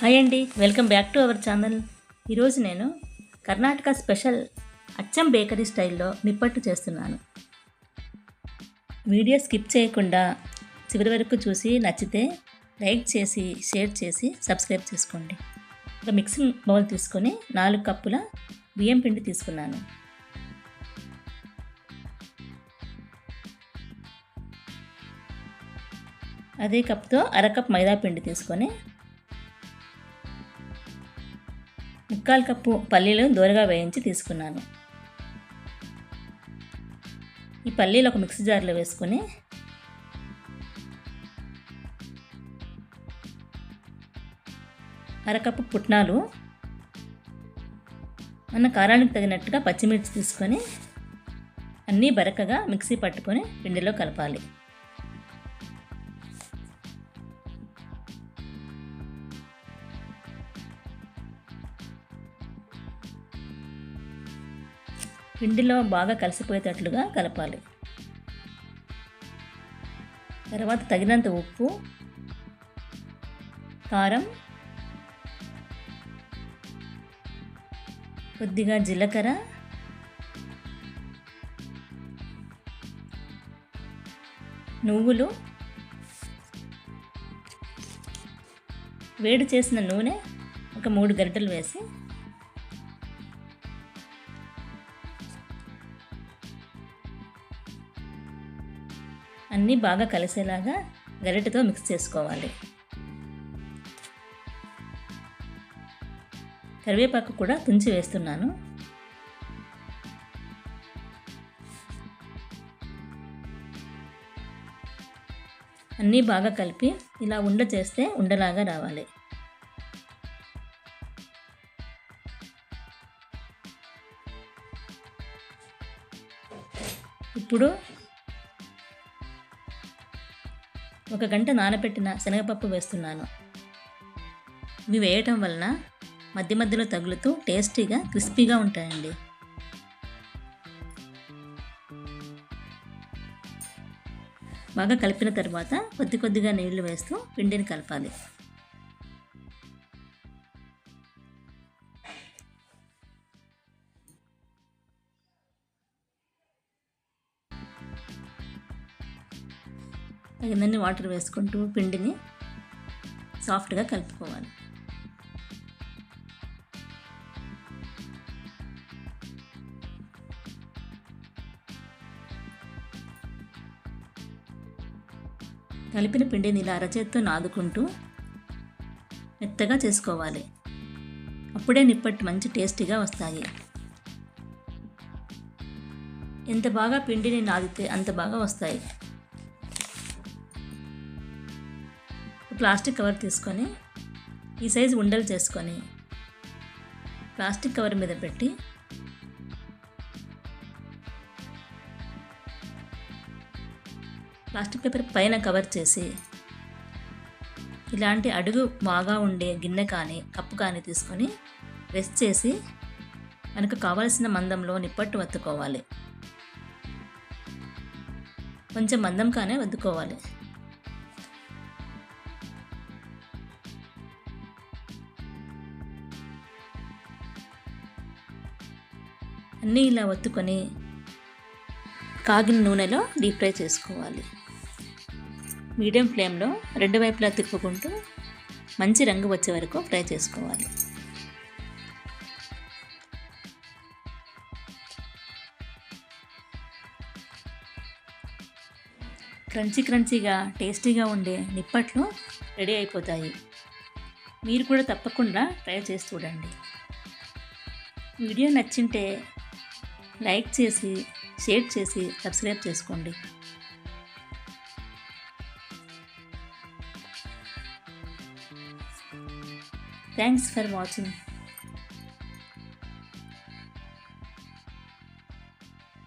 Hi అండి welcome back to our channel. ఈరోజు నేను కర్ణాటక స్పెషల్ అచ్చం బేకరీ స్టైల్లో నిప్పట్టు చేస్తున్నాను. వీడియో స్కిప్ చేయకుండా చివరి వరకు చూసి నచ్చితే లైక్ చేసి షేర్ చేసి సబ్స్క్రైబ్ చేసుకోండి. ఒక మిక్సింగ్ బౌల్ తీసుకొని నాలుగు కప్పుల బియ్యం పిండి తీసుకున్నాను. అదే కప్తో అరకప్ మైదా పిండి తీసుకొని ముక్కాలు కప్పు పల్లీలు దూరగా వేయించి తీసుకున్నాను. ఈ పల్లీలు ఒక మిక్సీ జార్లో వేసుకొని అరకప్పు పుట్నాలు మన కారానికి తగినట్టుగా పచ్చిమిర్చి తీసుకొని అన్నీ బరకగా మిక్సీ పట్టుకొని పిండిలో కలపాలి. పిండిలో బాగా కలిసిపోయేటట్లుగా కలపాలి. తర్వాత తగినంత ఉప్పు కారం కొద్దిగా జీలకర్ర నువ్వులు వేడి చేసిన నూనె ఒక మూడు గరిటెలు వేసి అన్నీ బాగా కలిసేలాగా గరిటెతో మిక్స్ చేసుకోవాలి. కరివేపాకు కూడా తుంచి వేస్తున్నాను. అన్నీ బాగా కలిపి ఇలా ఉండ చేస్తే ఉండలాగా రావాలి. ఇప్పుడు ఒక గంట నానబెట్టిన శనగపప్పు వేస్తున్నాను. ఇవి వేయటం వలన మధ్య మధ్యలో తగులుతూ టేస్టీగా క్రిస్పీగా ఉంటాయండి. బాగా కలిపిన తర్వాత కొద్ది కొద్దిగా నీళ్ళు వేస్తూ పిండిని కలపాలి. తగినన్ని వాటర్ వేసుకుంటూ పిండిని సాఫ్ట్గా కలుపుకోవాలి. కలిపిన పిండిని ఇలా అరచేత్తో నాదుకుంటూ మెత్తగా చేసుకోవాలి. అప్పుడే నిప్పట్టు మంచి టేస్టీగా వస్తాయి. ఎంత బాగా పిండిని నాదితే అంత బాగా వస్తాయి. ప్లాస్టిక్ కవర్ తీసుకొని ఈ సైజు ఉండలు చేసుకొని ప్లాస్టిక్ కవర్ మీద పెట్టి ప్లాస్టిక్ పేపర్ పైన కవర్ చేసి ఇలాంటి అడుగు బాగా ఉండే గిన్నె కానీ కప్పు కానీ తీసుకొని రెస్ట్ చేసి మనకు కావలసిన మందంలో నిప్పట్టు వత్తుకోవాలి. కొంచెం మందంగానే వద్దుకోవాలి అన్నీ ఇలా ఒత్తుకొని కాగిన నూనెలో డీప్ ఫ్రై చేసుకోవాలి. మీడియం ఫ్లేమ్లో రెండు వైపులా తిప్పుకుంటూ మంచి రంగు వచ్చే వరకు ఫ్రై చేసుకోవాలి. క్రంచీ క్రంచీగా టేస్టీగా ఉండే నిప్పట్లు రెడీ అయిపోతాయి. మీరు కూడా తప్పకుండా ట్రై చేసి చూడండి. వీడియో నచ్చింటే లైక్ చేసి షేర్ చేసి సబ్స్క్రైబ్ చేసుకోండి. Thanks for watching